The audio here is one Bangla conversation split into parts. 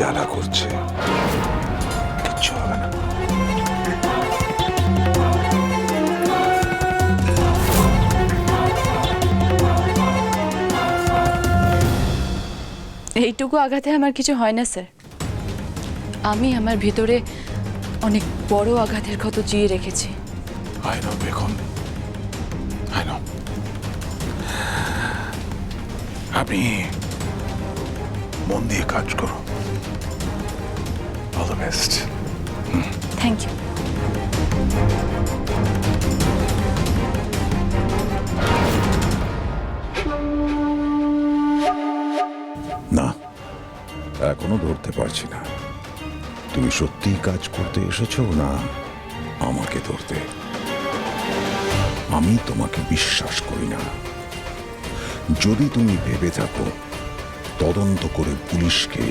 জ্বালা করছে। কিচ্ছু হবে না। এইটুকু আঘাতে আমার কিছু হয় না স্যার। আমি আমার ভিতরে অনেক বড় আঘাতের ক্ষত জিয়ে রেখেছি। আই নো বেগম আই নো আপনি মন দিয়ে কাজ করো all the best thank you না এখনও ধরতে পারছি না। তুমি সত্যি কাজ করতে এসেছ না আমাকে ধরতে? আমি তোমাকে বিশ্বাস করি না। যদি তুমি ভেবে থাকো তদন্ত করে পুলিশকে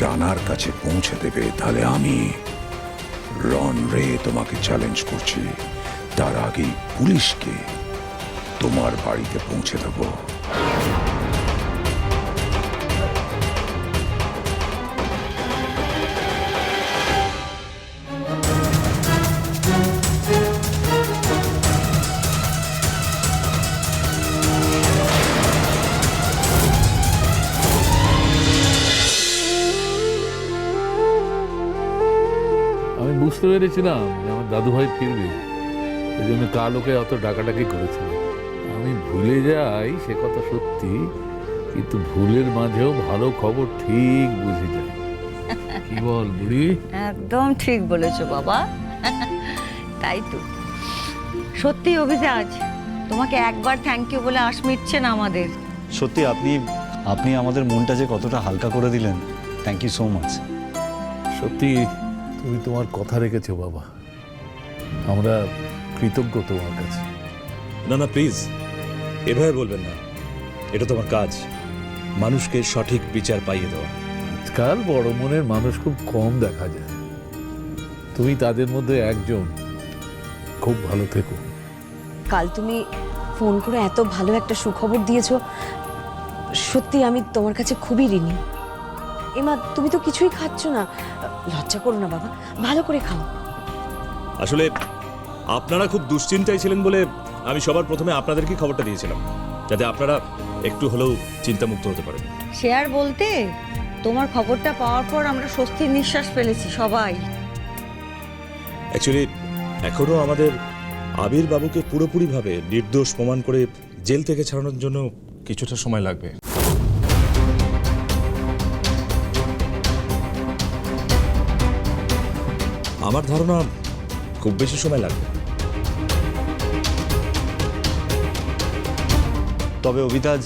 রানার কাছে পৌঁছে দেবে, তাহলে আমি রন রে তোমাকে চ্যালেঞ্জ করছি। তার আগেই পুলিশকে তোমার বাড়িতে পৌঁছে দেবো। বুঝতে পেরেছিলাম যে আমার দাদু ভাই ফিরবে। এই জন্য কাল ওকে অত ডাকাডাকি করেছিল। আমি ভুলে যাই সে কথা সত্যি কিন্তু ভুলের মাঝেও ভালো খবর ঠিক বুঝে যায় কি বল বুড়ি? একদম ঠিক বলেছ বাবা। তাই তো। সত্যি অভিরাজ তোমাকে একবার থ্যাংক ইউ বলে আশ মিটছে না আমাদের। সত্যি আপনি আপনি আমাদের মনটা যে কতটা হালকা করে দিলেন থ্যাংক ইউ সো মাচ সত্যি তুমি তোমার কথা রেখেছো বাবা। আমরা কৃতজ্ঞ তোমার কাছে। না না প্লিজ এভাবে বলবেন না। এটা তোমার কাজ। মানুষকে সঠিক বিচার পাইয়ে দেওয়া। আজকাল বড় মনের মানুষ খুব কম দেখা যায়। তুমি তাদের মধ্যে একজন। খুব ভালো থেকো। কাল তুমি ফোন করে এত ভালো একটা সুখবর দিয়েছ। সত্যি আমি তোমার কাছে খুবই ঋণী। এমা তুমি তো কিছুই খাচ্ছ না। লজ্জা করো না বাবা। ভালো করে খাও। আসলে আপনারা খুব দুশ্চিন্তায় ছিলেন বলে আমি সবার প্রথমে আপনাদেরকে খবরটা দিয়েছিলাম যাতে আপনারা একটু হলেও চিন্তামুক্ত হতে পারেন। সে আর বলতে তোমার খবরটা পাওয়ার পর আমরা স্বস্তির নিঃশ্বাস ফেলেছি সবাই। অ্যাকচুয়ালি এখনও আমাদের আবির বাবুকে পুরোপুরিভাবে নির্দোষ প্রমাণ করে জেল থেকে ছাড়ানোর জন্য কিছুটা সময় লাগবে। আমার ধারণা খুব বেশি সময় লাগবে। তবে অভিতাজ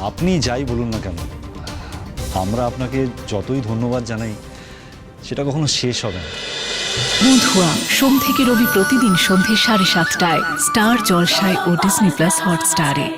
আপনি যাই বলুন না কেন আমরা আপনাকে যতই ধন্যবাদ জানাই সেটা কখনো শেষ হবে না। বন্ধুয়া সোম থেকে রবি প্রতিদিন সন্ধে সাড়ে সাতটায় স্টার জলসায় ও ডিসনি প্লাস হটস্টারে।